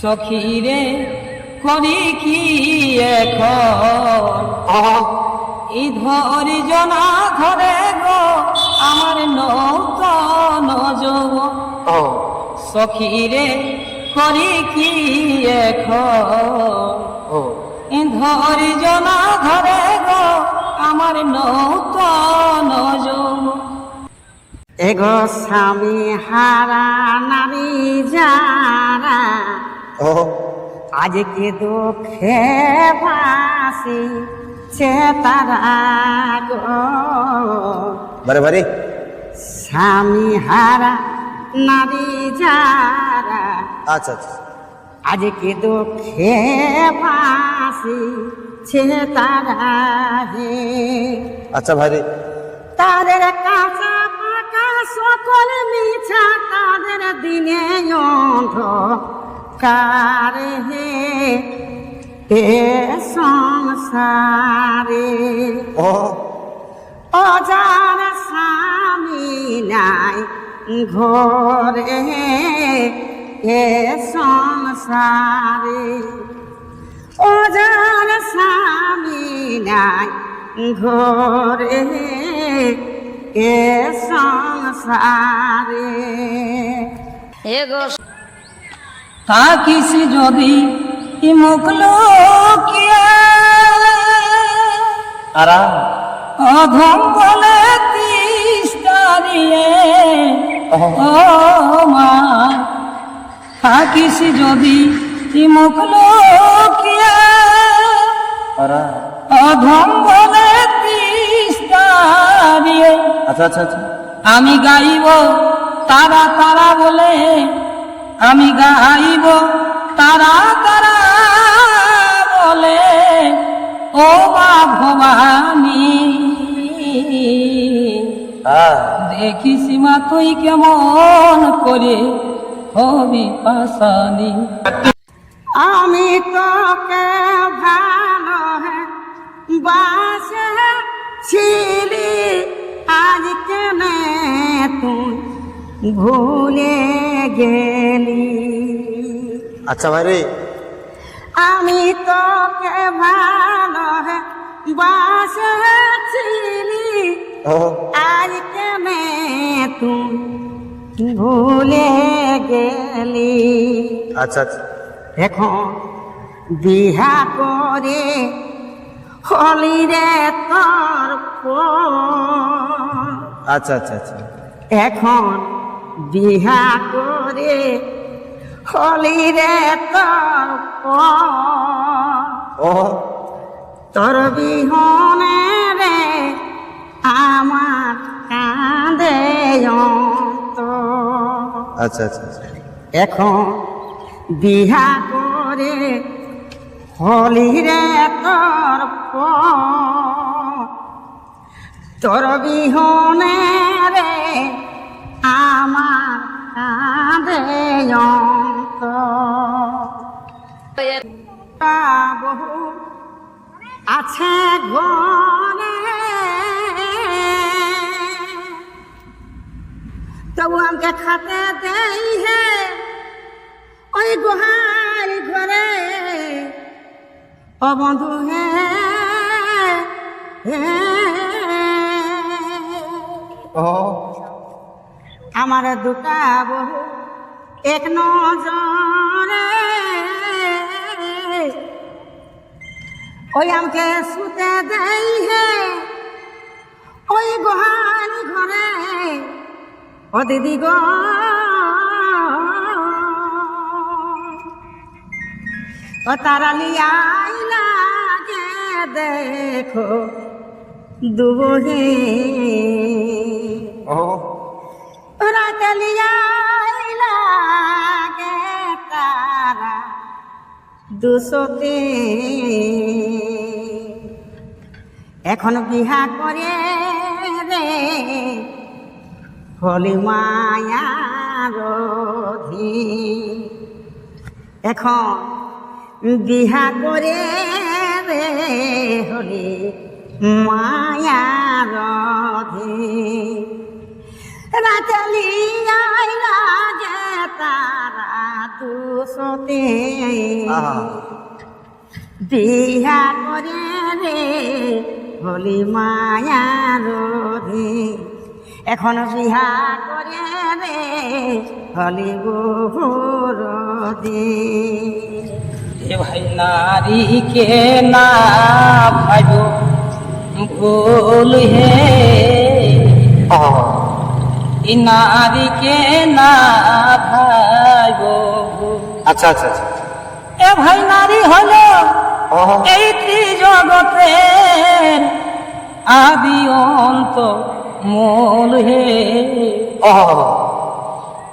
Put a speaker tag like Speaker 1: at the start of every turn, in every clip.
Speaker 1: সখীরে করি কি এখন? এই ধরি জনা ধরে গো আমার নৌতন যৌবন
Speaker 2: ও
Speaker 1: সখীরে করি কি এখন? ধরি জনা ধরে গো আমার নৌতন যৌবন
Speaker 3: এগো স্বামী হারা নারী যারা আজকে দুঃখে বাসি সে তারা গো
Speaker 2: বারে বারে।
Speaker 3: স্বামী হারা নারী যারা।
Speaker 2: আচ্ছা আচ্ছা।
Speaker 3: আজকে দুঃখে বাসি সে তারা হে
Speaker 2: আচ্ছা ভাই
Speaker 3: তাদের কাঁচা পাকা সকল মিছা তাদের দিনে অন্ধকার হে এ সংসারে।
Speaker 2: ও
Speaker 3: অজার স্বামী নাই ঘরে এ সংসারে। অজার স্বামী নাই ঘরে এ সংসারে।
Speaker 1: থাকিস যদি
Speaker 2: আরাম
Speaker 1: অধম বলে তিস্তারিয়ে ও মা থাকিস যদি অধম বলে তিস্তারিয়ে
Speaker 2: আচ্ছা আচ্ছা আচ্ছা।
Speaker 1: আমি গাইব তারা তারা বলে আমি গাইব, তারা তারা বলে? ও মা ভবানী দেখিস মা তুই কেমন করে? হবি পাশানি।
Speaker 3: আমি তোকে ভালো বাসে ছিলি, আজ কেনে তুই? ভুলে গেলি।
Speaker 2: আচ্ছা ভাই রে
Speaker 3: আমি তোকে ভালো বাসে ছিলি
Speaker 2: ও।
Speaker 3: আজ কেনে তুই ভুলে গেলি?
Speaker 2: আচ্ছা আচ্ছা।
Speaker 3: এখন বিহা করে হলি রে তোর
Speaker 2: আচ্ছা আচ্ছা আচ্ছা।
Speaker 3: এখন বিহা করে হলি রে তোর বিহনে রে আমার কাঁদে
Speaker 2: আচ্ছা আচ্ছা আচ্ছা।
Speaker 3: এখন বিহা করে হলি রে তোর। তোর বিহনে রে আমার অন্তর। বহু আছে ঘরে তবু আমাকে খাতে দেই হে ওই গুহার ঘরে ও বন্ধু হে।
Speaker 2: ও
Speaker 3: আমার দুটা বহু এক নজরে। ওই আমাকে শুতে দেই হে, ওই গোহার ঘরে। ও দিদি গো। ও তারালি আইলা গে দেখো দুবহে।
Speaker 2: ও
Speaker 3: এখন বিহা করে রে হলি মায়া রধি। এখন বিহা করে রে হলি মায়া রধি। রাতলি আইলা যে তারা
Speaker 2: আহা।
Speaker 3: বিহা করে রে হলি মায়া রোধে। এখন বিহা করে রে হলি রোধে।
Speaker 1: ভাই নারীকে না ভাইব ভুল হে। নারীকে না ভুল।
Speaker 2: আচ্ছা আচ্ছা আচ্ছা।
Speaker 1: এ ভাই নারী হলো এই ত্রিজগতের আদি অন্ত মূল হে।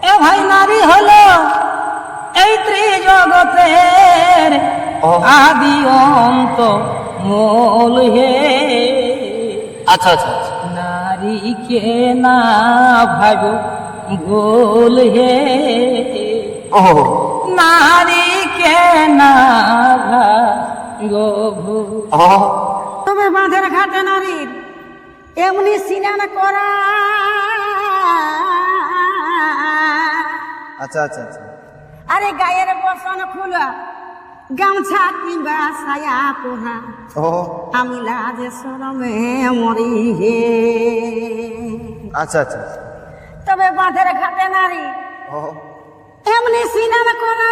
Speaker 1: এ ভাই নারী হলো এই ত্রিজগতের। আদি অন্ত মূল হে।
Speaker 2: আচ্ছা আচ্ছা।
Speaker 1: নারীকে না ভাব ভুল হে
Speaker 2: ওহ
Speaker 1: নারীকে না ভাগো
Speaker 3: তবে বাঁধের ঘাটে নারীর এমনি সিনান করা
Speaker 2: আচ্ছা আচ্ছা আচ্ছা
Speaker 3: আরে গায়ের বসন খোলা গামছা কিংবা সায়া পোহা। আমি লাজে সরমে মরি হে।
Speaker 2: আচ্ছা আচ্ছা।
Speaker 3: তবে বাঁধের ঘাটে নারী এমনি সিনান করা।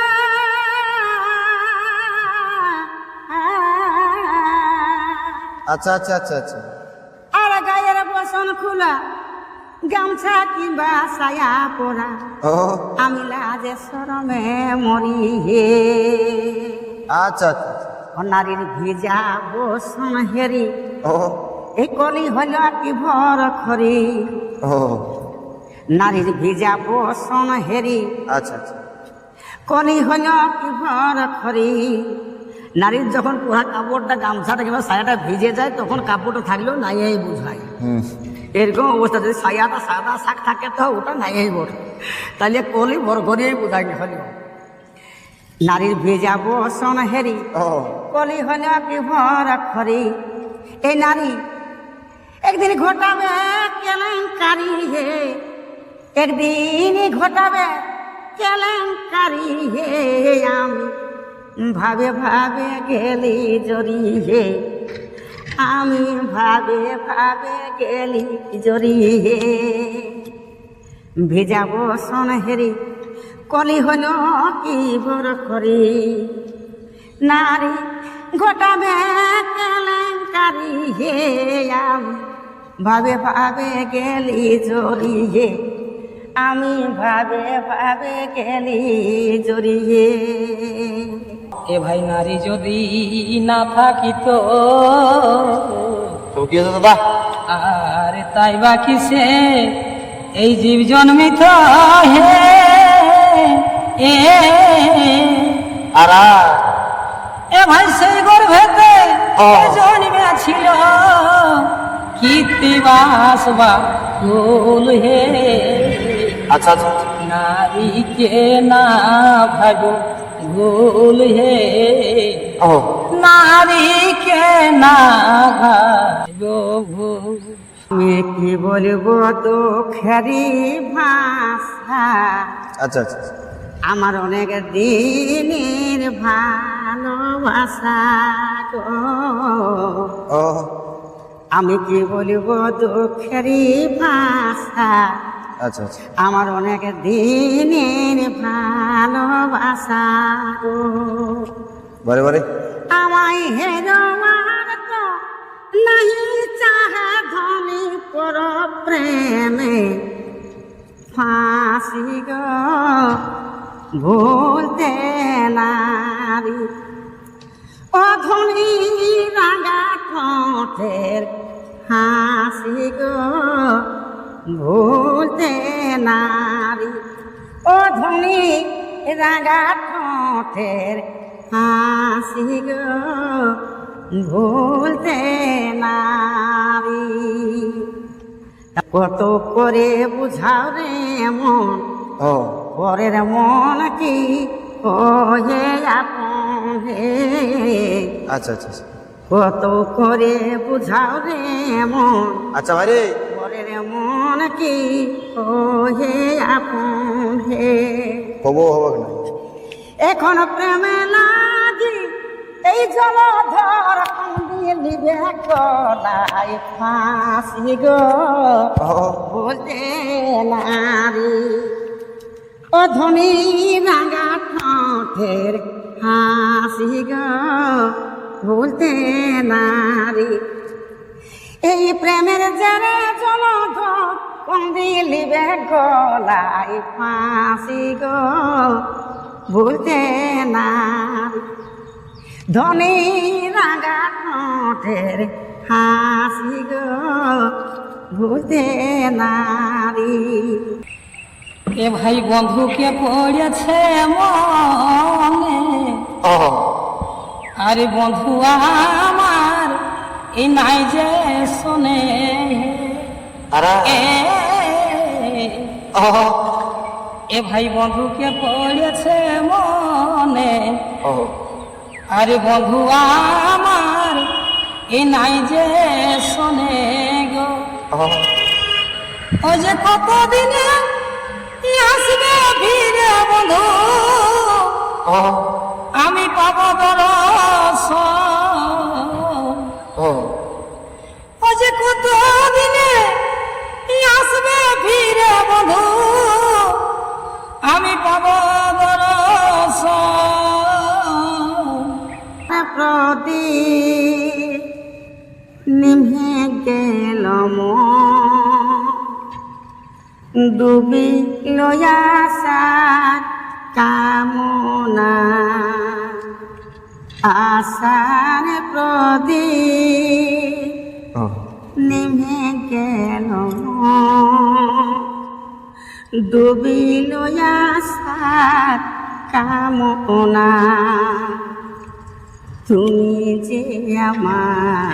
Speaker 2: আচ্ছা আচ্ছা আচ্ছা আচ্ছা।
Speaker 3: আর গায়ের বসন খোলা গামছা কিংবা সায়া পরা। আমি লাজে সরমে মরি হে।
Speaker 2: আচ্ছা আচ্ছা। আচ্ছা
Speaker 3: ও নারীর ভিজা বসন হেরি।
Speaker 2: ওহ
Speaker 3: এই কলি হইল কি ভর খরি।
Speaker 2: ওহ
Speaker 3: নারীর ভিজা বসন হেরি।
Speaker 2: আচ্ছা আচ্ছা।
Speaker 3: কলি হইল কি ভর খরি। নারীর যখন পুরা কাপড়টা গামছাটা কিংবা সায়াটা ভিজে যায় তখন কাপড়টা থাকলেও নাই বুঝায়। এরকম অবস্থা যদি সায়াটা সাদা শাক থাকে তো ওটা নাই বটে। তাহলে কলি বড় করিয়েই বুঝাই না হলি নারীর ভেজা বসন হেরি। কলি হল কি ভর খরি এই নারী একদিন ঘটাবে কেলেঙ্কারি হে। একদিন ঘটাবে কেলেঙ্কারি হে। আমি ভাবে ভাবে গেলি জরি হে। আমি ভাবে ভাবে গেলি জরি হে। ভেজা বসন হেরি কলি হল কি ভর করি? নারী ঘটাবে কেলেঙ্কারি হে আমি। ভাবে ভাবে গেলি হে আমি ভাবে ভাবে গেলি হে।
Speaker 1: এ ভাই নারী যদি না থাকিত
Speaker 2: তো দাদা?
Speaker 1: আর তাই বা কিসে? এই জীব জন্মিত হে। এ
Speaker 2: আর।
Speaker 1: এ ভাই সেই গর্ভেতে
Speaker 2: ও।
Speaker 1: জন্মেছিল? কীর্তিবাস বা ফুল হে।
Speaker 2: আচ্ছা আচ্ছা। আচ্ছা।
Speaker 1: নারীকে না ভাগো ভুল হে।
Speaker 2: ওহ
Speaker 1: নারীকে না ভাগো ভুল।
Speaker 3: কি বলব তো খেরি ভাষা?
Speaker 2: আচ্ছা আচ্ছা।
Speaker 3: আমার অনেক দিনের ভালোবাসা গো।
Speaker 2: ওহ
Speaker 3: আমি কি বলব দুঃখেরই ভাষা?
Speaker 2: আচ্ছা আচ্ছা।
Speaker 3: আমার অনেক দিনের ভালোবাসা গো।
Speaker 2: বারে বারে।
Speaker 3: আমায় হেরোয়ার তো নাহি চাহে ধনী পর প্রেমে। ফাঁসি গো। ভুলতে নারী। অধনী রাঙা ঠোঁটের হাসি গো, ভুলতে নারী। অধনী রাঙা ঠোঁটের হাসি গো, ভুলতে নারী। কত করে বুঝাও রে মন?
Speaker 2: ও।
Speaker 3: পরের মন কি ওহে আপন হে?
Speaker 2: আচ্ছা আচ্ছা আচ্ছা।
Speaker 3: কত করে বুঝাও রে মন?
Speaker 2: আচ্ছা ভাই রে
Speaker 3: পরের মন কি ওহে আপন হে?
Speaker 2: হব হব না?
Speaker 3: এখন প্রেমে লাগি এই জলধর নিবে গলাই ফাঁসি গো। বলতে নারী ও ধনী রাঙা ঠোঁটের হাসি গো বলতে নারী। এই প্রেমের জেরে জলধ কন্দিলিবে গলাই ফাঁসি গো বলতে নারী। ধনী রাঙা ঠোঁটের হাসি গো বুঝতে নারী।
Speaker 1: এ ভাই বন্ধুকে পড়েছে মনে? আরে বন্ধু আমার এই নাই যে শোনে। এ এ ভাই বন্ধুকে পড়েছে মনে? আরে বন্ধু আমার এই নাই যে শোনে গো।
Speaker 2: ও
Speaker 1: যে কতদিনে ভিড়ে বন্ধু
Speaker 2: ও
Speaker 1: আমি পাব দরস
Speaker 2: ও
Speaker 1: ও যে কতদিনে আসবে ভিড়ে বন্ধু আমি পাব দরস
Speaker 3: প্রদীপ নিভে গেল ডুবি লয়াসার কামনা আশার প্রদীপ নিভে গেল ডুবিল আশার কামনা তুমি যে আমার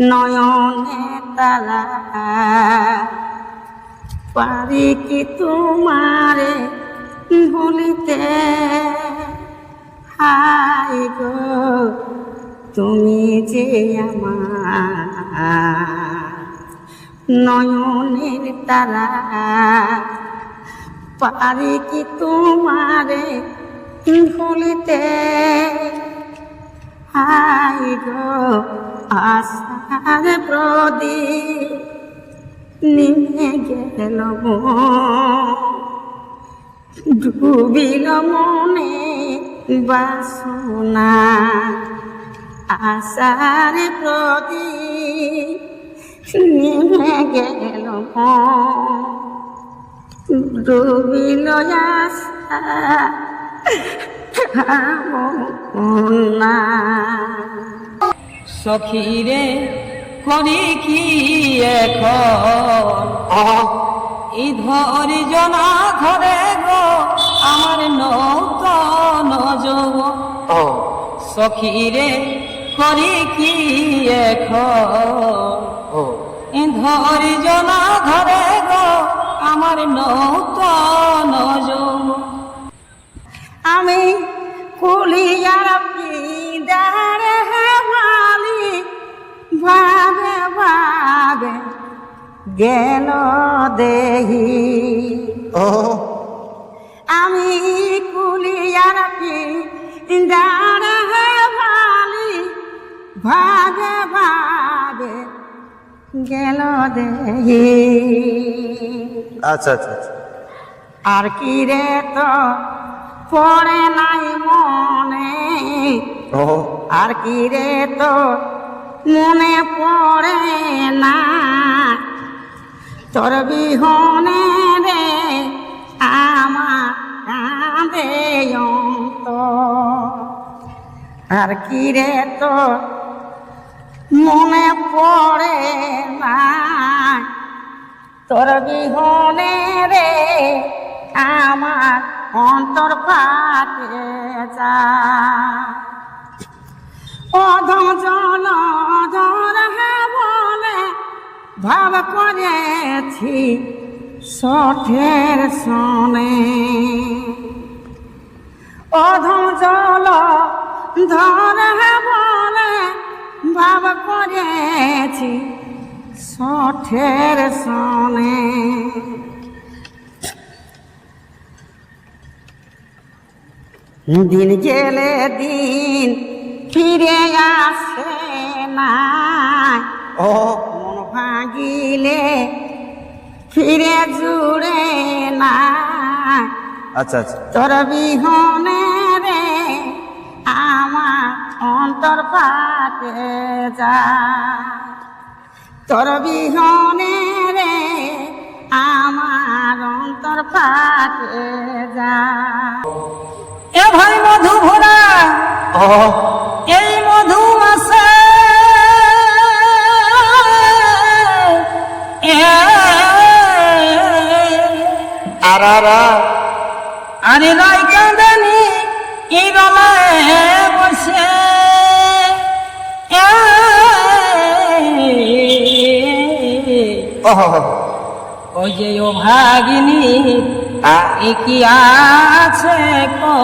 Speaker 3: নয়নে তালা পারি কি তোমারে ভুলিতে হাই গো, তুমি যে আমার নয়নের তারা, পারি কি তোমারে ভুলিতে হাই গো আশার প্রদীপ নিমে গেল ডুবিল মনে বাসনা আশার প্রদীপ নিমে গেল ডুবিল আশা
Speaker 1: সখীরে করি কি এখন?
Speaker 2: ও
Speaker 1: এই ধরি জনা ধরে গো আমার নৌতন যৌবন
Speaker 2: ও
Speaker 1: সখীরে করি কি এখন? ধরি জনা ধরে গো আমার নৌতন যৌবন
Speaker 3: আমি কুলিয়ার পিদার হেমালি ভাবে ভাবে গেল দেহি।
Speaker 2: ও।
Speaker 3: আমি কুলিয়ার পিদার হেমালি ভাবে ভাবে গেল দেহি।
Speaker 2: আচ্ছা আচ্ছা আচ্ছা।
Speaker 3: আর কি রে তো পড়ে নাই মনে
Speaker 2: ও।
Speaker 3: আর কি রে তো মনে পড়ে না। তোর বিহনে রে আমার কাঁদে। আর কি রে তো মনে পড়ে না? তোর বিহনে রে আমার অন্তর ফাটে যা অধম ভাব করেছি সঠের সনে। অধম জল ধর বলে, ভাব করেছি সঠের সনে। দিন গেলে দিন ফিরে আসে না
Speaker 2: ও।
Speaker 3: মন ভাঙিলে ফিরে জুড়ে না
Speaker 2: আচ্ছা আচ্ছা।
Speaker 3: তোর বিহনে রে আমার অন্তর পাতে যা তোর বিহনে রে আমার অন্তর পাতে যা
Speaker 1: এ ভাই মধু ভরা এই মধু মাসে
Speaker 2: আর আর
Speaker 1: রাই কাঁদানি এই রলায় বসে
Speaker 2: ও
Speaker 1: ওই যে ও ভাগিনী
Speaker 2: আ।
Speaker 1: কি আছে কো?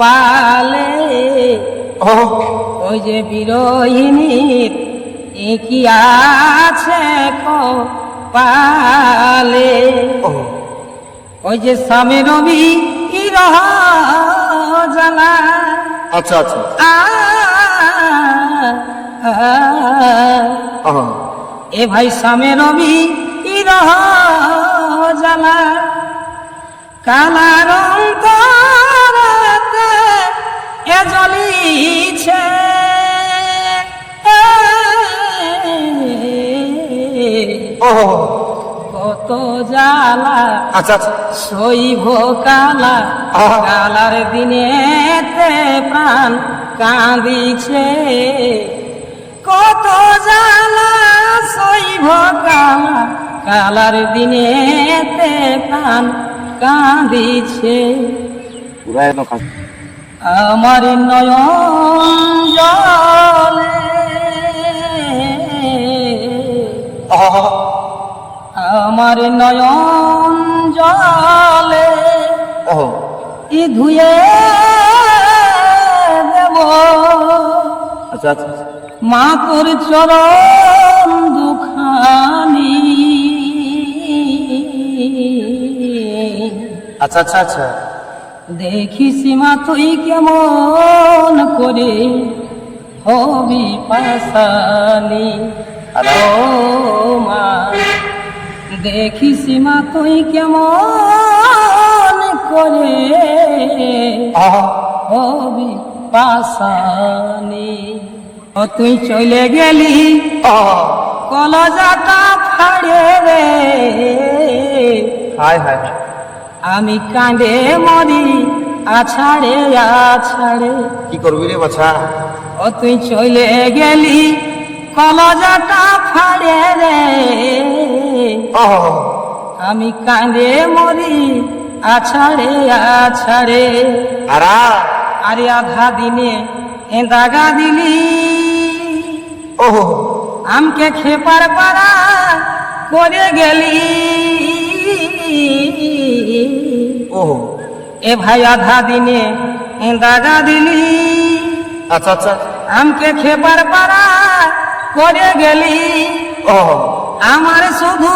Speaker 1: পালে
Speaker 2: ও
Speaker 1: ওই যে বিরোহিনীর কি আছে কো পালে
Speaker 2: ও
Speaker 1: ওই যে স্বামী রবি রহ জ্বালা।
Speaker 2: আচ্ছা আচ্ছা।
Speaker 1: এ ভাই স্বামী রবি রহ জ্বালা। কালা রং করাতে এ জ্বলিছে
Speaker 2: ও
Speaker 1: কত জ্বালা
Speaker 2: আচ্ছা আচ্ছা।
Speaker 1: শৈব কালা
Speaker 2: আহা।
Speaker 1: কালার দিনেতে প্রাণ কাঁদিছে। কত জ্বালা শৈব কালা কালার দিনেতে প্রাণ কাঁদিছে। আমার নয়ন জলে। আমার নয়ন জলে। ই ধুয়ে দেব।
Speaker 2: আচ্ছা আচ্ছা।
Speaker 1: মা তোর চরণ দুখানি।
Speaker 2: আচ্ছা আচ্ছা আচ্ছা।
Speaker 1: দেখিস সীমা তুই কেমন করে হবি পাশানি। মা দেখিস মা তুই কেমন করে হবি পাশানি। ও তুই চলে গেলি
Speaker 2: ও
Speaker 1: কলজাটা ফাড়ে রে।
Speaker 2: হাই হাই।
Speaker 1: আমি কাঁদে মরি আছাড়ে আছাড়ে।
Speaker 2: কি করবি রে বাছা?
Speaker 1: ও তুই চলে গেলি কলজাটা ফাড়ে রে। আমি কাঁদে মরি আছাড়ে আছাড়ে।
Speaker 2: আর। আর।
Speaker 1: আধা দিনে এ দাগা দিলি।
Speaker 2: ও
Speaker 1: আমকে খেপার পাড়া করে গেলি।
Speaker 2: ও
Speaker 1: এ ভাই আধা দিনে দাগা দিলি।
Speaker 2: আচ্ছা আচ্ছা।
Speaker 1: আমকে খেপার পাড়া করে গেলি।
Speaker 2: ও
Speaker 1: আমার শুধু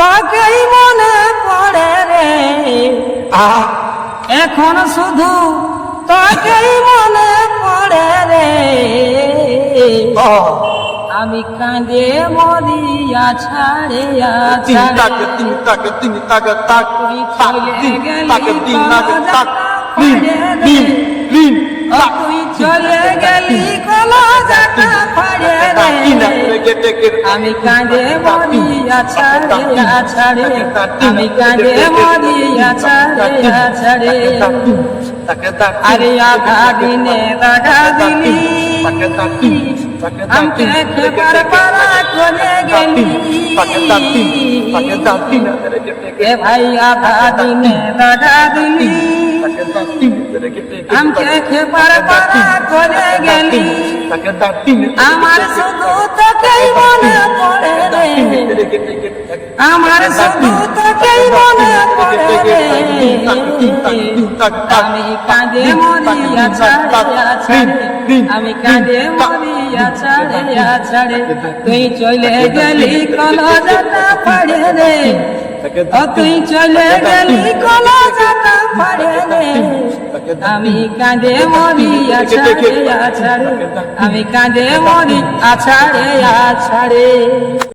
Speaker 1: তোকেই মনে পড়ে রে। এখন শুধু তোকেই মনে পড়ে রে।
Speaker 2: ও
Speaker 1: আমি কাঁদে মরিয়া ছাড়ে
Speaker 2: তিন তাক তিন তাক তিন তাক তাক তাক তিন তাক তিন তাক তাক তিন তিন। তিন
Speaker 1: ও তুই চলে গেলি কলজাটা ফাড়ে রে আমি কাঁদে মরিয়া ছাড়ে ছাড়ে আমি কাঁদে মরিয়া ছাড়ে ছাড়ে আরে আধা দিনে দাগা দিলি দিলি আমকে খেপার করে গেলি আমার শুধু তোকেই মনে পড়ে রে আমার শুধু তোকেই মনে পড়ে রে আমি কাঁদে মরিয়া ছাড়িয়া ছাড়ে আমি কাঁদে মরিয়া ছাড়িয়া ছাড়ে তুই চলে গেলি কলজাটা পড়ে রে তুই চলে গেলি কলজাটা পড়ে রে আমি কাঁদে মরি আছাড়ে আছাড়ে আমি কাঁদে মরি আছাড়ে আছাড়ে।